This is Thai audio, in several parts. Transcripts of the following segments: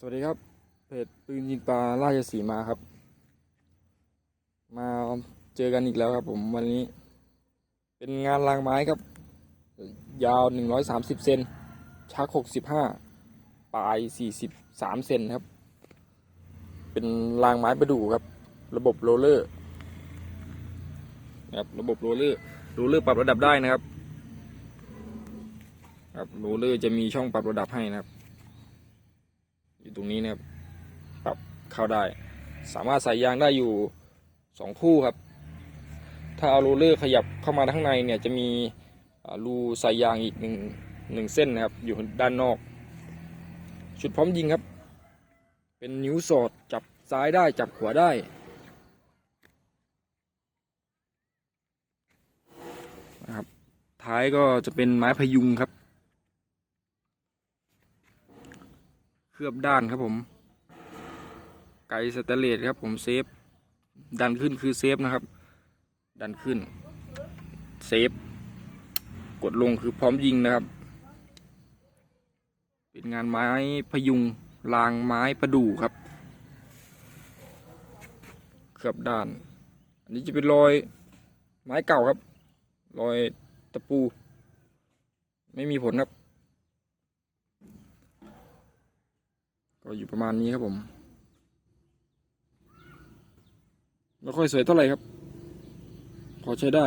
สวัสดีครับ เพจปืนยิงปลาราชสีมาครับ มาเจอกันอีกแล้วครับผมวันนี้ เป็นงานรางไม้ครับ ยาว130เซนชัก65ปลาย43เซนครับ เป็นรางไม้ประดู่ครับ ระบบโรลเลอร์นะครับระบบโรลเลอร์โรลเลอร์ปรับระดับได้นะครับ ครับโรลเลอร์จะมีช่องปรับระดับให้นะครับ อยู่ตรงนี้นะครับปรับเข้าได้ สามารถใส่ยางได้อยู่สองคู่ครับ ถ้าเอาโรลเลอร์ขยับเข้ามาข้างในเนี่ยจะมีรูใส่ยางอีกหนึ่งหนึ่งเส้นนะครับ อยู่ด้านนอก ชุดพร้อมยิงครับ เป็นนิ้วสอดจับซ้ายได้จับขวาได้นะครับท้ายก็จะเป็นไม้พยุงครับ เคลือบด้านครับผม ไกสแตเลสครับผมเซฟ ดันขึ้นคือเซฟนะครับ ดันขึ้น เซฟ กดลงคือพร้อมยิงนะครับ เป็นงานไม้พยุงรางไม้ประดู่ครับ เคลือบด้าน อันนี้จะเป็นรอยไม้เก่าครับ รอยตะปู ไม่มีผลครับ ก็อยู่ประมาณนี้ครับผมไม่ค่อยสวยเท่าไหร่ครับ พอใช้ได้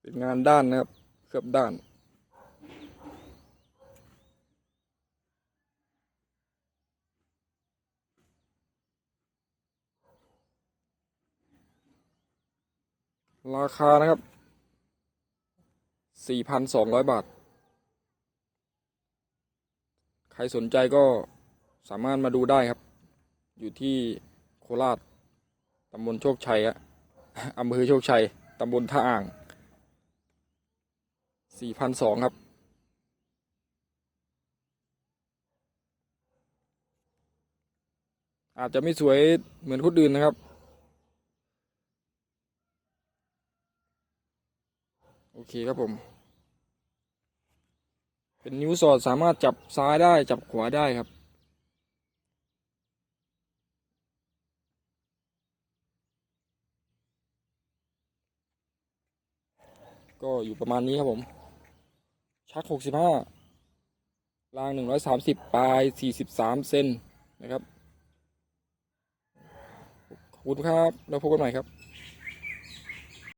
เป็นงานด้านนะครับ เคลือบด้าน ราคานะครับ 4,200 บาท ใครสนใจก็สามารถมาดูได้ครับ อยู่ที่โคราชตำบลโชคชัยอะอำเภอโชคชัยตำบลท่าอ่าง 4,200 ครับอาจจะไม่สวยเหมือนคนอื่นนะครับ โอเคครับผม เป็นนิ้วสอดสามารถจับซ้ายได้จับขวาได้ครับก็อยู่ประมาณนี้ครับผม ชักหกสิบห้ารางหนึ่งร้อยสามสิบปลายสี่สิบสามเซนนะครับ ขอบคุณครับ แล้วพบกันใหม่ครับ